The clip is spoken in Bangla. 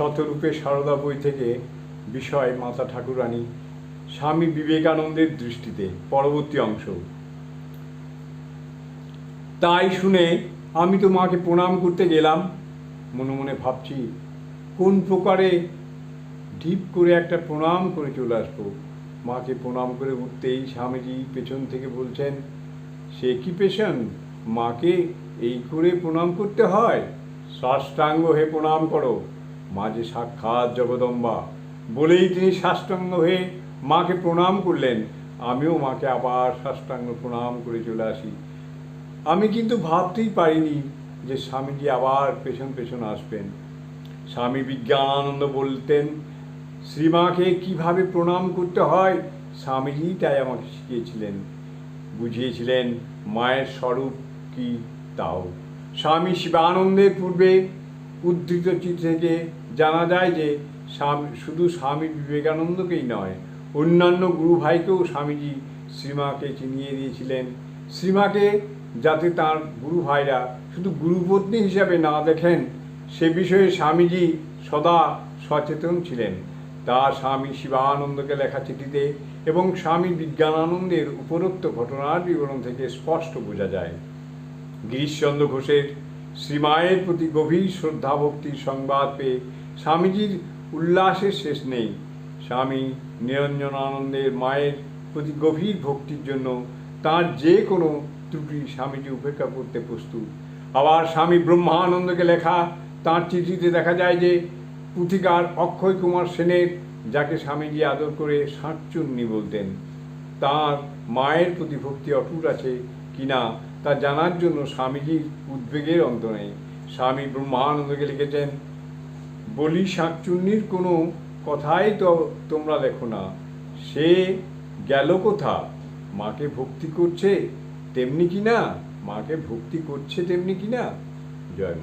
শতরূপে সারদা বই থেকে বিষয় মাতা ঠাকুরানী, স্বামী বিবেকানন্দের দৃষ্টিতে পরবর্তী অংশ। তাই শুনে আমি তো মাকে প্রণাম করতে গেলাম। মনে মনে ভাবছি, কোন প্রকারে ঢিপ করে একটা প্রণাম করে চলে আসব? মাকে প্রণাম করে উঠতেই স্বামীজি পেছন থেকে বলছেন, সে কি পেছন? মাকে এই করে প্রণাম করতে হয়? সাষ্টাঙ্গ হয়ে প্রণাম করো। মা যে সাক্ষাৎ জগদম্বা। বলেই তিনি সাষ্টাঙ্গ হয়ে মাকে প্রণাম করলেন। আমিও মাকে আবার সাষ্টাঙ্গ প্রণাম করে চলে আসি। আমি কিন্তু ভাবতেই পারিনি যে স্বামীজি আবার পেছন পেছন আসবেন। স্বামী বিজ্ঞানানন্দ বলতেন, শ্রীমাকে কীভাবে প্রণাম করতে হয়? স্বামীজি তাই আমাকে শিখিয়েছিলেন। বুঝিয়েছিলেন, মায়ের স্বরূপ কি তাও? স্বামী শিবানন্দের পূর্বে উদ্ধৃত চিত্র থেকে জানা যায় যে স্বামী, শুধু স্বামী বিবেকানন্দকেই নয়, অন্যান্য গুরু ভাইকেও স্বামীজি শ্রীমাকে চিনিয়ে দিয়েছিলেন। শ্রীমাকে যাতে তার গুরু ভাইরা শুধু গুরুপত্নী হিসাবে না দেখেন, সে বিষয়ে স্বামীজি সদা সচেতন ছিলেন। তা স্বামী শিবানন্দকে লেখা চিঠিতে এবং স্বামী বিজ্ঞানানন্দের উপরোক্ত ঘটনার বিবরণ থেকে স্পষ্ট বোঝা যায়। গিরিশচন্দ্র ঘোষের শ্রীমায়ের প্রতি গভীর শ্রদ্ধা ভক্তির সংবাদ পেয়ে স্বামীজির উল্লাসের শেষ নেই। স্বামী নিরঞ্জনানন্দের মায়ের প্রতি গভীর ভক্তির জন্য তার যে কোনো ত্রুটি স্বামীজি উপেক্ষা করতে প্রস্তুত। আবার স্বামী ব্রহ্মানন্দকে লেখা তার চিঠিতে দেখা যায় যে, পুথিকার অক্ষয় কুমার সেনের, যাকে স্বামীজি আদর করে সাঁচুন্নি বলতেন, তার মায়ের প্রতি ভক্তি অটুট আছে কিনা তা জানার জন্য স্বামীজির উদ্বেগের অন্ত নেই। স্বামী ব্রহ্মানন্দকে লিখেছেন, বলি শাঁকচুন্নির কোনো কথাই তো তোমরা লেখো না। সে গেল কোথা? মাকে ভক্তি করছে তেমনি কি না? মাকে ভক্তি করছে তেমনি কি না? জয়